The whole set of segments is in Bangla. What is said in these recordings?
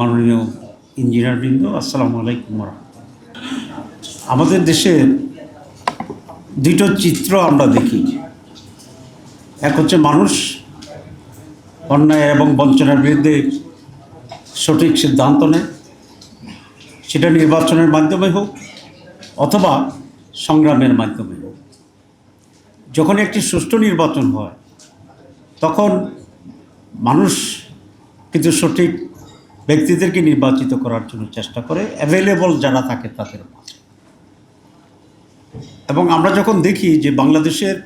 মাননীয় ইঞ্জিনিয়ারবৃন্দ আসসালামু আলাইকুম আমাদের দেশে দুটো চিত্র আমরা দেখি। এক হচ্ছে মানুষ, অন্যায় এবং বঞ্চনার বিরুদ্ধে সঠিক সিদ্ধান্ত নেয়। সেটা নির্বাচনের মাধ্যমে হোক অথবা সংগ্রামের মাধ্যমে হোক। যখন একটি সুষ্ঠু নির্বাচন হয়, তখন মানুষ কিন্তু সঠিক ব্যক্তিদেরকে নির্বাচিত করার জন্য চেষ্টা করে অ্যাভেলেবল যারা থাকে তাদের মাঝে। এবং আমরা যখন দেখি যে বাংলাদেশের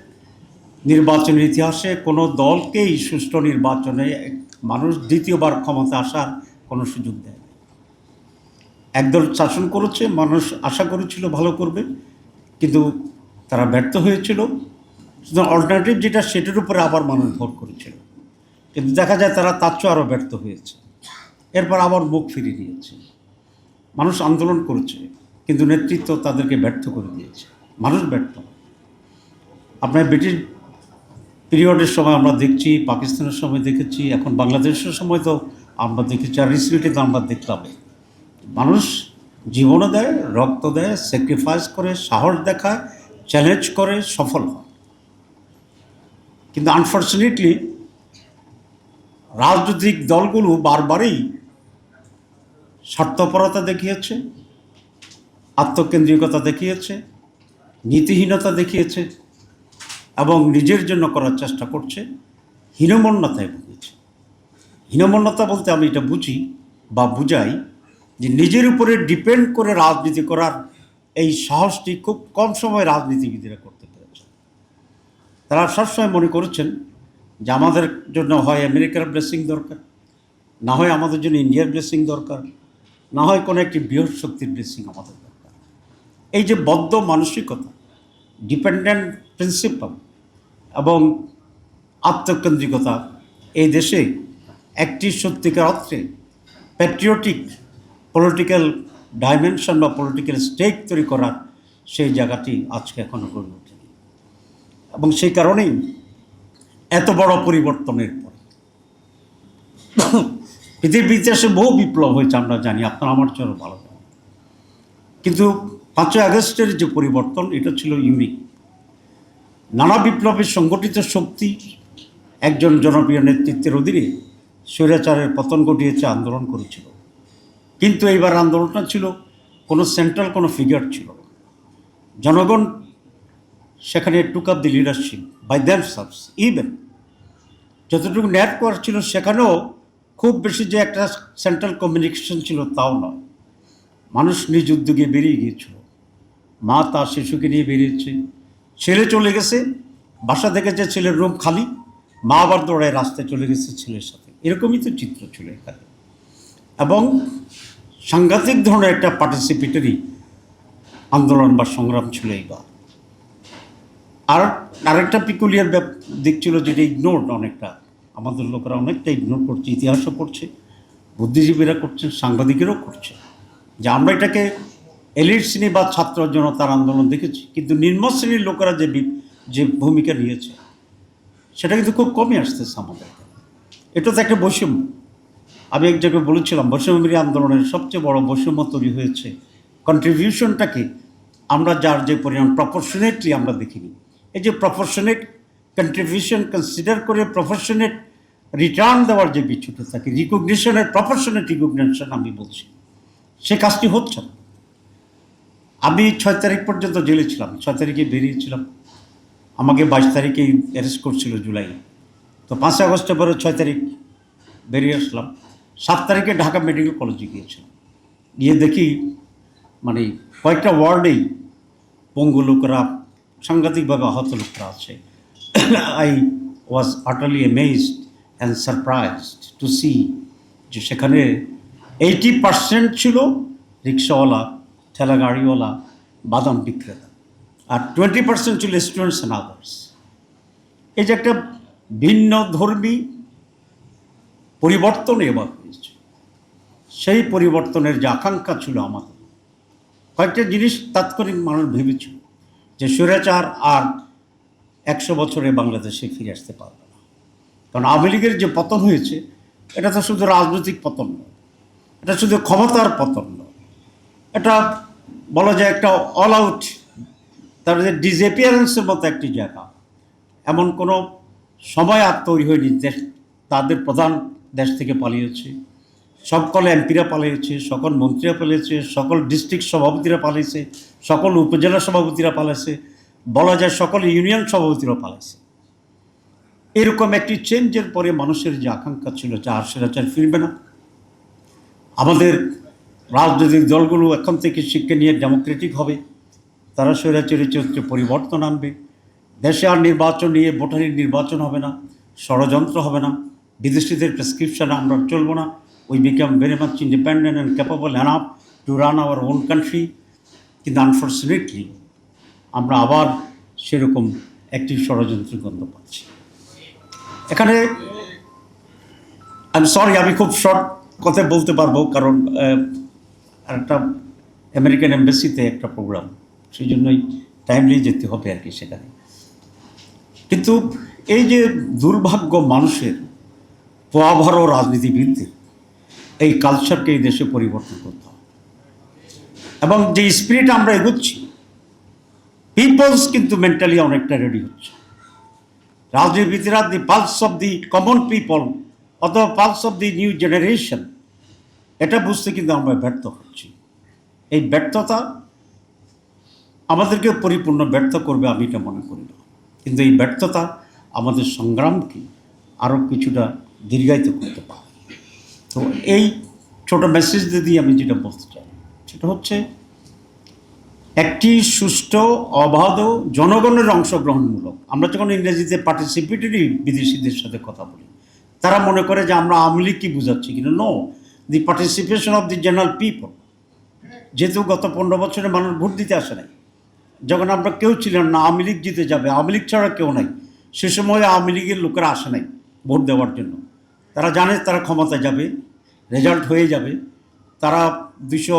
নির্বাচনের ইতিহাসে কোনো দলকেই সুষ্ঠু নির্বাচনে মানুষ দ্বিতীয়বার ক্ষমতা আসার কোনো সুযোগ দেয় একদল শাসন করেছে, মানুষ আশা করেছিল ভালো করবে, কিন্তু তারা ব্যর্থ হয়েছিল। শুধু অল্টারনেটিভ যেটা, সেটার উপরে আবার মানুষ ভোট করেছিল। কিন্তু দেখা যায় তারা তার চেয়ে আরও ব্যর্থ হয়েছে। এরপর আবার মুখ ফিরিয়ে দিয়েছে। মানুষ আন্দোলন করেছে, কিন্তু নেতৃত্ব তাদেরকে ব্যর্থ করে দিয়েছে। মানুষ ব্যর্থ। আপনার ব্রিটিশ পিরিয়ডের সময় আমরা দেখছি, পাকিস্তানের সময় দেখেছি, এখন বাংলাদেশের সময় তো আমরা দেখেছি, আর রিসেন্টলি তো আমরা দেখলাম। মানুষ জীবনও দেয়, রক্ত দেয় স্যাক্রিফাইস করে, সাহস দেখায় চ্যালেঞ্জ করে, সফল হয়। কিন্তু আনফর্চুনেটলি রাজনৈতিক দলগুলো বারবারই স্বার্থপরতা দেখিয়েছে, আত্মকেন্দ্রিকতা দেখিয়েছে, নীতিহীনতা দেখিয়েছে এবং নিজের জন্য করার চেষ্টা করছে, হীনমন্যতায় ভুগেছে হীনমন্যতা বলতে আমি এটা বুঝি বা বুঝাই যে নিজের উপরে ডিপেন্ড করে রাজনীতি করার এই সাহসটি খুব কম সময় রাজনীতিবিদেরা করতে পেরেছে। তারা সবসময় মনে করেছেন যে আমাদের জন্য হয় আমেরিকার ব্লেসিং দরকার, না হয় আমাদের জন্য ইন্ডিয়ার ব্লেসিং দরকার। না হয় কোনো একটি বৃহৎ শক্তির ব্লেসিং আমাদের দরকার। এই যে বদ্ধ মানসিকতা ডিপেন্ডেন্ট প্রিন্সিপাল এবং আত্মকেন্দ্রিকতা, এই দেশে একটি সত্যিকার অর্থে প্যাট্রিয়টিক পলিটিক্যাল ডাইমেনশন বা পলিটিক্যাল স্টেক তৈরি করার সেই জায়গাটি আজকে এখনও গড়ে ওঠেনি এবং সেই কারণেই এত বড় পরিবর্তনের পরে পৃথিবীর ইতিহাসে বহু বিপ্লব হয়েছে, আমরা জানি, আপনার আমার চেয়ে ভালো জানেন। কিন্তু পাঁচই আগস্টের যে পরিবর্তন, এটা ছিল ইউনিক নানা বিপ্লবের সংগঠিত শক্তি একজন জনপ্রিয় নেতৃত্বের অধীনে স্বৈরাচারের পতন ঘটিয়েছে, আন্দোলন করেছিল। কিন্তু এইবার আন্দোলনটা ছিল, কোনো সেন্ট্রাল কোনো ফিগার ছিল। জনগণ সেখানে took up the leadership by themselves even যতটুকু ন্যাট করার ছিল, সেখানেও খুব বেশি যে একটা সেন্ট্রাল কমিউনিকেশন ছিল তাও নয়। মানুষ নিজ উদ্যোগে বেরিয়ে গিয়েছিল। মা তার শিশুকে নিয়ে বেরিয়েছে। ছেলে চলে গেছে। বাসা থেকে যে ছেলের রুম খালি, মা আবার দৌড়ায় রাস্তায় চলে গেছে ছেলের সাথে। এরকমই তো চিত্র ছিল এখানে। এবং সাংঘাতিক ধরনের একটা পার্টিসিপেটরি আন্দোলন বা সংগ্রাম ছিল এইবার। আর আরেকটা পিকুলিয়ার দিক ছিল যেটা ইগনোরড অনেকটা। আমাদের লোকেরা অনেকটা ইগনোর করছে, ইতিহাসও করছে, বুদ্ধিজীবীরা করছেন সাংবাদিকেরাও করছে। যে আমরা এটাকে এলিট শ্রেণি বা ছাত্র জনতার আন্দোলন দেখেছি, কিন্তু নিম্ন শ্রেণির লোকেরা যে যে ভূমিকা নিয়েছে, সেটা কিন্তু খুব কমই আসতেছে আমাদের। এটা তো একটা বৈষম্য। আমি এক জায়গায় বলেছিলাম বৈষম্যী আন্দোলনের সবচেয়ে বড় বৈষম্য তৈরি হয়েছে কন্ট্রিবিউশনটাকে আমরা যার যে পরিমাণ প্রপোর্শনেটলি আমরা দেখিনি। এই যে প্রপোর্শনেট কন্ট্রিবিউশন কনসিডার করে প্রপোর্শনেট রিটার্ন দেওয়ার যে বিচ্যুত থাকে রিকগনিশনের প্রপোর্শনেট রিকগনিশন আমি বলছি। সে কাজটি হচ্ছে না। আমি ছয় তারিখ পর্যন্ত জেলে ছিলাম, ছয় তারিখে বেরিয়েছিলাম আমাকে বাইশ তারিখে অ্যারেস্ট করছিল জুলাই। তো পাঁচই আগস্টের পরে ছয় তারিখ বেরিয়ে আসলাম। সাত তারিখে ঢাকা মেডিকেল কলেজে গিয়েছিলাম। গিয়ে দেখি মানে কয়েকটা ওয়ার্ডেই পঙ্গু লোকরা, সাংঘাতিকভাবে আহত লোকরা আছে। I was utterly amazed and surprised to see যে সেখানে এইটি পার্সেন্ট ছিল রিক্সাওয়ালা ঠেলা গাড়িওয়ালা বাদাম বিক্রেতা আর টোয়েন্টি পার্সেন্ট ছিল স্টুডেন্টস অ্যান্ড আদার্স এই যে একটা ভিন্ন ধর্মী পরিবর্তন এবার হয়েছে। সেই পরিবর্তনের যে আকাঙ্ক্ষা ছিল আমাদের। কয়েকটা জিনিস তাৎক্ষণিক মানুষ ভেবেছিল যে স্বৈরাচার আর একশো বছরে বাংলাদেশে ফিরে আসতে পারবে না। কারণ আওয়ামী লীগের যে পতন হয়েছে, এটা তো শুধু রাজনৈতিক পতন নয়, এটা শুধু ক্ষমতার পতন নয়। এটা বলা যায় একটা অল আউট তার যে ডিসঅ্যাপিয়ারেন্সের মতো একটি জায়গা। এমন কোনো সময় আর তৈরি হয়নি দেশ তাদের প্রধান দেশ থেকে পালিয়েছে। সকল এমপিরা পালিয়েছে, সকল মন্ত্রীরা পালিয়েছে, সকল ডিস্ট্রিক্ট সভাপতিরা পালিয়েছে, সকল উপজেলা সভাপতিরা পালিয়েছে। বলা যায় সকল ইউনিয়ন সভাপতিরা পালিয়েছে এরকম একটি চেঞ্জের পরে মানুষের যে আকাঙ্ক্ষা ছিল যে আর সেটা চার ফিরবে না। আমাদের রাজনৈতিক দলগুলো এখন থেকে শিক্ষা নিয়ে ডেমোক্রেটিক হবে। তারা স্বৈরাচারী চরিত্রে পরিবর্তন আনবে। দেশে আর নির্বাচন নিয়ে ভোটারের নির্বাচন হবে না, ষড়যন্ত্র হবে না, বিদেশিদের প্রেসক্রিপশনে আমরা চলবো না। We become very much independent and capable enough to run our own country কিন্তু আনফর্চুনেটলি আমরা আবার সেরকম একটি ষড়যন্ত্রের গন্ধ পাচ্ছি। এখানে আমি সরি আমি খুব শর্ট কথা বলতে পারব, কারণ একটা আমেরিকান এম্বাসিতে একটা প্রোগ্রাম সেই জন্যই টাইমলি যেতে হবে আর কি সেখানে। কিন্তু এই যে দুর্ভাগ্য মানুষের পোয়াভর রাজনীতিবিদদের, এই কালচারকে এই দেশে পরিবর্তন করতে হবে। এবং যে স্পিরিট আমরা এগোচ্ছি পিপলস কিন্তু মেন্টালি অনেকটা রেডি হচ্ছে। রাজনীতিবিদরা the pulse of the common people অথবা pulse of the new generation এটা বুঝতে কিন্তু আমরা ব্যর্থ হচ্ছি। এই ব্যর্থতা আমাদেরকে পরিপূর্ণ ব্যর্থ করবে আমি এটা মনে করি না। কিন্তু এই ব্যর্থতা আমাদের সংগ্রামকে আরও কিছুটা দীর্ঘায়িত করতে পারে। তো এই ছোট মেসেজ দিয়ে আমি যেটা বলতে চাই, সেটা হচ্ছে একটি সুষ্ঠু, অবাধ, জনগণের অংশগ্রহণমূলক। আমরা যখন ইংরেজিতে পার্টিসিপেটরি বিদেশিদের সাথে কথা বলি, তারা মনে করে যে আমরা আমলি কি বুঝাচ্ছি কিন্তু no the participation of the general people যেহেতু গত পনেরো বছরে মানুষ ভোট দিতে আসে নাই। যখন আমরা কেউ ছিলেন না, আওয়ামী লীগ জিতে যাবে, আওয়ামী লীগ ছাড়া কেউ নাই। সে সময় আওয়ামী লীগের লোকেরা আসে নাই ভোট দেওয়ার জন্য। তারা জানে তারা ক্ষমতায় যাবে রেজাল্ট হয়ে যাবে। তারা দুশো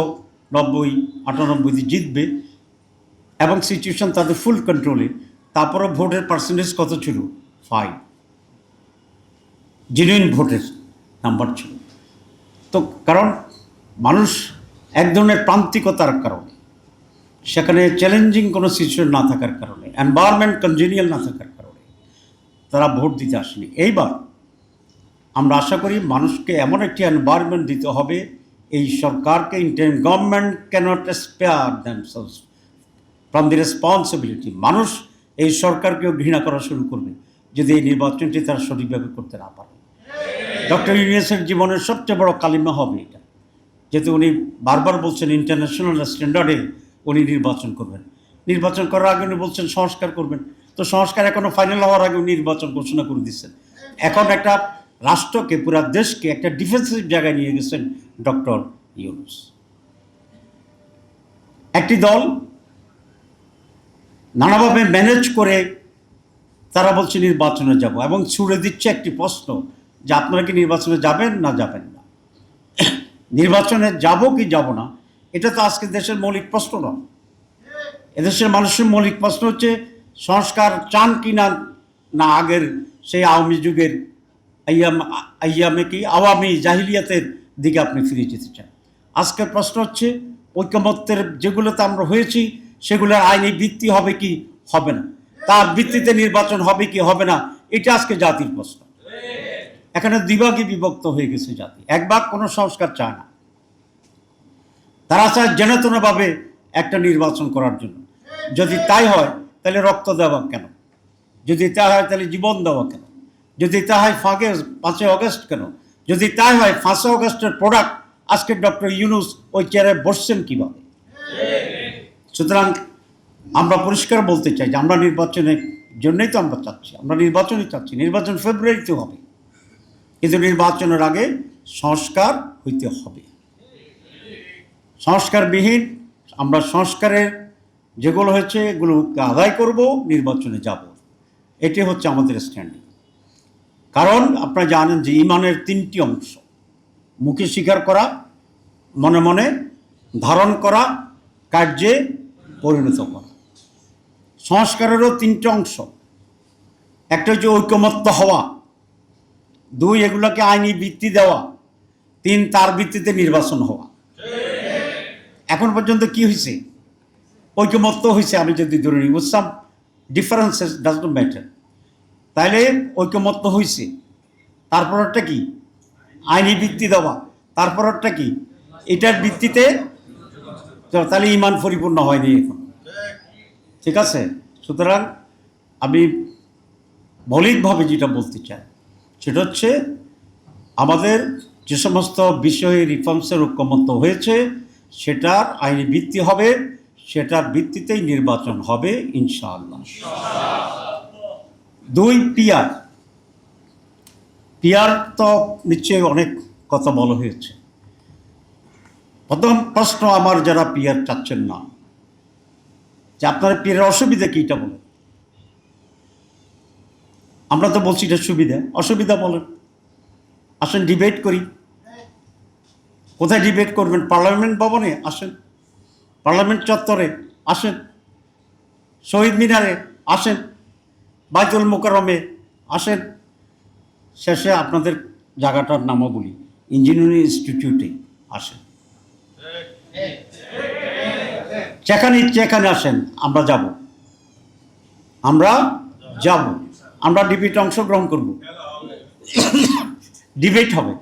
নব্বই, আটানব্বইতে জিতবে। এবং সিচুয়েশন তাদের ফুল কন্ট্রোলে তারপরে ভোটের পার্সেন্টেজ কত ছিল? ফাইভ জেনুইন ভোটের নাম্বার ছিল। তো কারণ মানুষ এক ধরনের প্রান্তিকতার কারণে, সেখানে চ্যালেঞ্জিং কোনো সিচুয়েশন না থাকার কারণে এনভায়রনমেন্ট কনজিনিয়াল না থাকার কারণে তারা ভোট দিতে আসেনি। এইবার আমরা আশা করি মানুষকে এমন একটি এনভায়রনমেন্ট দিতে হবে, এই সরকারকে inter government cannot spare themselves from the responsibility মানুষ এই সরকারকেও ঘৃণা করা শুরু করবে যদি এই নির্বাচনটি তারা সঠিকভাবে করতে না পারে। ডক্টর ইউনিয়াসের জীবনের সবচেয়ে বড় কালিমা হবে এটা, যেহেতু উনি বারবার বলছেন ইন্টারন্যাশনাল স্ট্যান্ডার্ডে উনি নির্বাচন করবেন। নির্বাচন করার আগে উনি বলছেন সংস্কার করবেন। তো সংস্কার এখনও ফাইনাল হওয়ার আগে উনি নির্বাচন ঘোষণা করে দিচ্ছেন। এখন একটা রাষ্ট্রকে, পুরা দেশকে একটা ডিফেন্সিভ জায়গায় নিয়ে গেছেন ডক্টর ইউনুস। একটি দল নানাভাবে ম্যানেজ করে তারা বলছে নির্বাচনে যাব এবং ছুড়ে দিচ্ছে একটি প্রশ্ন যে আপনারা কি নির্বাচনে যাবেন না যাবেন না? নির্বাচনে যাব কি যাব না? এটা তো আজকে দেশের মৌলিক প্রশ্ন নয়। এদেশের মানুষের মৌলিক প্রশ্ন হচ্ছে, সংস্কার চান কি না না আগের সেই আওয়ামী যুগের আইয়াম, আইয়ামে কি, আওয়ামী জাহিলিয়াতের দিকে আপনি ফিরে যেতে চান? আজকের প্রশ্ন হচ্ছে, ঐক্যমত্যের যেগুলোতে আমরা হয়েছি সেগুলোর আইনি ভিত্তি হবে কি হবে না? তার ভিত্তিতে নির্বাচন হবে কি হবে না? এটা আজকে জাতির প্রশ্ন। এখানে দ্বিভাগে বিভক্ত হয়ে গেছে জাতি। এক ভাগ কোনো সংস্কার চায় না। তারা চায় জেনেতনভাবে একটা নির্বাচন করার জন্য। যদি তাই হয়, তাহলে রক্ত দেওয়া কেন? যদি তাই হয়, তাহলে জীবন দেওয়া কেন? যদি তা হয়, ফাঁকে, পাঁচই অগস্ট কেন? যদি তাই হয়, পাঁচই অগস্টের প্রোডাক্ট আজকে ডক্টর ইউনুস ওই চেয়ারে বসছেন কীভাবে? সুতরাং আমরা পরিষ্কার বলতে চাই যে আমরা নির্বাচনের জন্যই তো আমরা চাচ্ছি, আমরা নির্বাচনই চাচ্ছি, নির্বাচন ফেব্রুয়ারিতে হবে। কিন্তু নির্বাচনের আগে সংস্কার হইতে হবে। সংস্কারবিহীন আমরা সংস্কারের যেগুলো হয়েছে এগুলোকে আদায় করব, নির্বাচনে যাব। এটি হচ্ছে আমাদের স্ট্যান্ডিং কারণ আপনারা জানেন যে ইমানের তিনটি অংশ, মুখে স্বীকার করা, মনে মনে ধারণ করা, কার্যে পরিণত করা। সংস্কারেরও তিনটে অংশ। একটা হচ্ছে ঐকমত্য হওয়া। দুই, এগুলোকে আইনি ভিত্তি দেওয়া। তিন, তার ভিত্তিতে নির্বাচন হওয়া। এখন পর্যন্ত কি হয়েছে ঐক্যমত্য হয়েছে আমি যদি ধরে নিই some differences does not matter তাইলে ঐক্যমত্য হয়েছে তারপরটা কি? আইনি ভিত্তি দেওয়া। তারপরটা কি? এটার ভিত্তিতে তাহলে ইমান পরিপূর্ণ হয়নি এখন। ঠিক আছে? সুতরাং আমি মৌলিকভাবে যেটা বলতে চাই, সেটা হচ্ছে আমাদের যে সমস্ত বিষয়ে রিফর্মসের ঐক্যমত্য হয়েছে, সেটার আইনি ভিত্তি হবে, সেটার ভিত্তিতেই নির্বাচন হবে, ইনশাআল্লাহ। দুই পিয়ার পিয়ার তো নিশ্চয়ই অনেক কথা বলা হয়েছে। প্রথম প্রশ্ন আমার যারা পিয়ার চাচ্ছেন না, যে আপনার পিয়ারের অসুবিধা কী এটা বলেন। আমরা তো বলছি এটা সুবিধা, অসুবিধা বলেন। আসেন ডিবেট করি। কোথায় ডিবেট করবেন? পার্লামেন্ট ভবনে আসেন। পার্লামেন্ট চত্বরে আসেন। শহীদ মিনারে আসেন। বাইতুল মোকারমে আসেন। শেষে আপনাদের জায়গাটার নামও বলি, ইঞ্জিনিয়ারিং ইনস্টিটিউটে আসেন। যেখানে এখানে আসেন, আমরা যাব। আমরা যাব। আমরা ডিবেটে অংশগ্রহণ করব। ডিবেট হবে।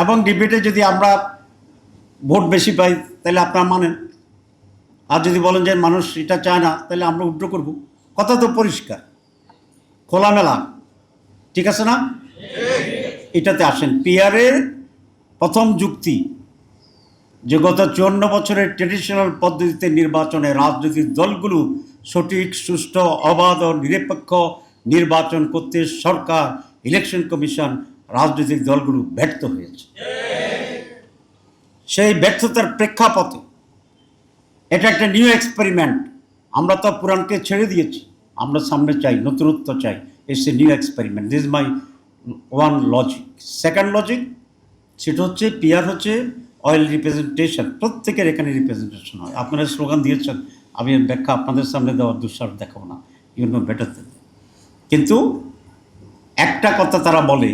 এবং ডিবেটে যদি আমরা ভোট বেশি পাই, তাহলে আপনারা মানেন। আর যদি বলেন যে মানুষ এটা চায় না, তাহলে আমরা উড্র করব। কথা তো পরিষ্কার। খোলামেলা। ঠিক আছে না? এটাতে আসেন। পিয়ারের প্রথম যুক্তি যে গত চুয়ান্ন বছরের ট্রেডিশনাল পদ্ধতিতে নির্বাচনে রাজনৈতিক দলগুলো সঠিক, সুষ্ঠু, অবাধ ও নিরপেক্ষ নির্বাচন করতে সরকার ইলেকশন কমিশন রাজনৈতিক দলগুলো ব্যর্থ হয়েছে। সেই ব্যর্থতার প্রেক্ষাপটে এটা একটা নিউ এক্সপেরিমেন্ট আমরা তো পুরাণকে ছেড়ে দিয়েছি। আমরা সামনে চাই, নতুনত্ব চাই। It's new experiment this my one logic second logic সেটা হচ্ছে পিয়ার হচ্ছে অয়েল রিপ্রেজেন্টেশন প্রত্যেকের এখানে রিপ্রেজেন্টেশন হয়। আপনারা স্লোগান দিয়েছেন, আমি ব্যাখ্যা আপনাদের সামনে দেওয়ার দুঃসাহস দেখাবো না। ইউ নো বেটার দেন কিন্তু একটা কথা তারা বলে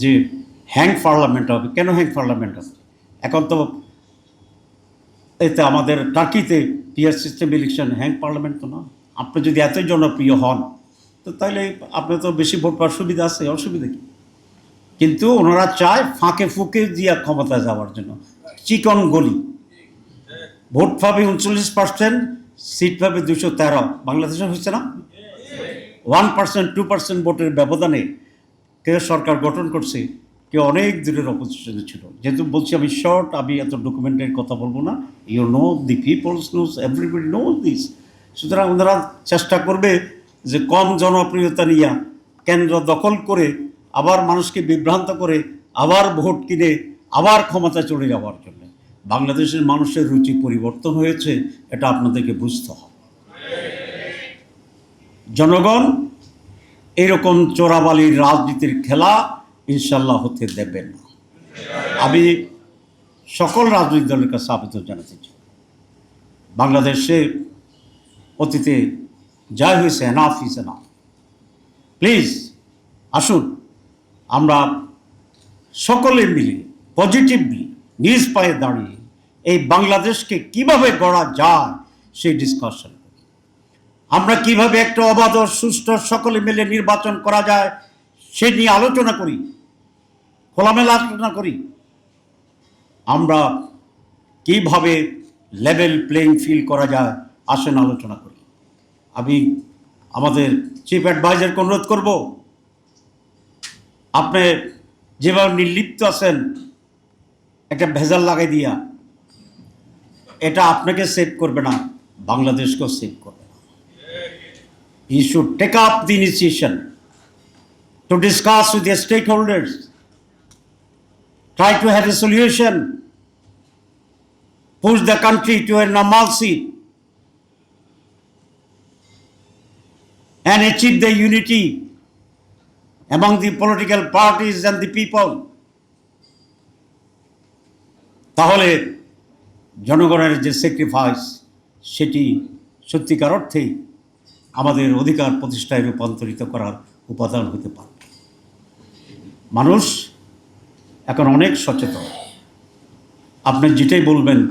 যে হ্যাং পার্লামেন্ট হবে। কেন হ্যাং পার্লামেন্ট হবে? এখন তো এতে আমাদের টার্কিতে PR system election hang parliament তো না আপনি যদি এতই জনপ্রিয় হন, তো তাহলে আপনার তো বেশি ভোট পাওয়ার সুবিধা আছে, অসুবিধা কি? কিন্তু ওনারা চায় ফাঁকে ফুঁকে দিয়ে ক্ষমতায় যাওয়ার জন্য। চিকন গলি। ভোট পাবে উনচল্লিশ পার্সেন্ট, সিট পাবে দুশো তেরো। বাংলাদেশে হচ্ছে না? ওয়ান পার্সেন্ট, টু পার্সেন্ট ভোটের ব্যবধানে কে সরকার গঠন করছে, কেউ অনেক দূরের অপোজিশনে ছিল। যেহেতু বলছি আমি শর্ট আমি এত ডকুমেন্টের কথা বলব না। You know the peoples knows everybody know this সুতরাং ওনারা চেষ্টা করবে যে কম জনপ্রিয়তা নিয়ে কেন্দ্র দখল করে আবার মানুষকে বিভ্রান্ত করে আবার ভোট কিনে আবার ক্ষমতা চলে যাওয়ার জন্য। বাংলাদেশের মানুষের রুচি পরিবর্তন হয়েছে, এটা আপনাদেরকে বুঝতে হবে। জনগণ, এরকম চোরাবালির রাজনীতির খেলা ইনশাল্লাহ হতে দেবেন না। আমি সকল রাজনৈতিক দলের কাছে আবেদন জানাতে চাই। বাংলাদেশে অতীতে যা হয়েছে এনাফ ইজ এনাফ প্লিজ আসুন। আমরা সকলে মিলে পজিটিভলি নিজ পায়ে দাঁড়িয়ে এই বাংলাদেশকে কীভাবে গড়া যায় সেই ডিসকাশন আমরা কীভাবে একটা অবাধ সুষ্ঠু সকলে মিলে নির্বাচন করা যায় সে নিয়ে আলোচনা করি, খোলামেলা আলোচনা করি। আমরা কীভাবে লেভেল প্লেইং ফিল করা যায় আসেন আলোচনা করি। আমি আমাদের চিফ অ্যাডভাইজারকে অনুরোধ করব আপনি যেভাবে নির্লিপ্ত আছেন, একটা ভেজাল লাগাই দিয়া, এটা আপনাকে সেভ করবে না, বাংলাদেশকেও সেভ করবে না। We should take up the initiation to discuss with the stakeholders try to have a solution push the country to a normal seat and achieve the unity among the political parties and the people. তাহলে জনগণের যে স্যাক্রিফাইস সেটি সত্যিকার অর্থেই আমাদের অধিকার প্রতিষ্ঠায় রূপান্তরিত করার উপাদান হতে পারে। মানুষ এখন অনেক সচেতন। আপনি যেটাই বলবেন,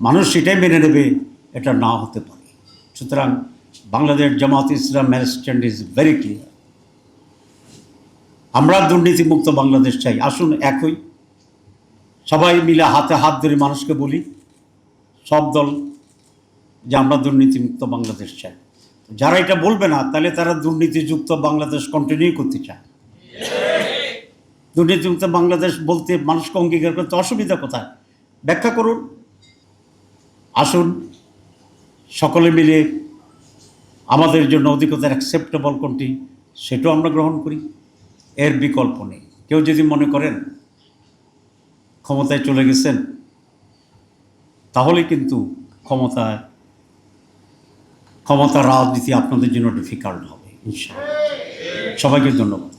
মানুষ সেটাই মেনে নেবে, এটা না হতে পারে। সুতরাং Bangladesh Jamaat Islam stand is very clear. আমরা দুর্নীতিমুক্ত বাংলাদেশ চাই। আসুন একই। সবাই মিলে হাতে হাত ধরে মানুষকে বলি, সব দল যে আমরা দুর্নীতিমুক্ত বাংলাদেশ চাই। যারা এটা বলবে না, তাহলে তারা দুর্নীতিযুক্ত বাংলাদেশ কন্টিনিউ করতে চায়। দুর্নীতিমুক্ত বাংলাদেশ বলতে মানুষকে অঙ্গীকার করতে অসুবিধা কোথায়? ব্যাখ্যা করুন। আসুন। সকলে মিলে আমাদের জন্য অধিকতার অ্যাকসেপ্টেবল কোনটি, সেটাও আমরা গ্রহণ করি। এর বিকল্প নেই। কেউ যদি মনে করেন ক্ষমতায় চলে গেছেন, তাহলে কিন্তু ক্ষমতায়, ক্ষমতা রাজনীতি আপনাদের জন্য ডিফিকাল্ট হবে, ইনশাআল্লাহ। সবাইকে ধন্যবাদ।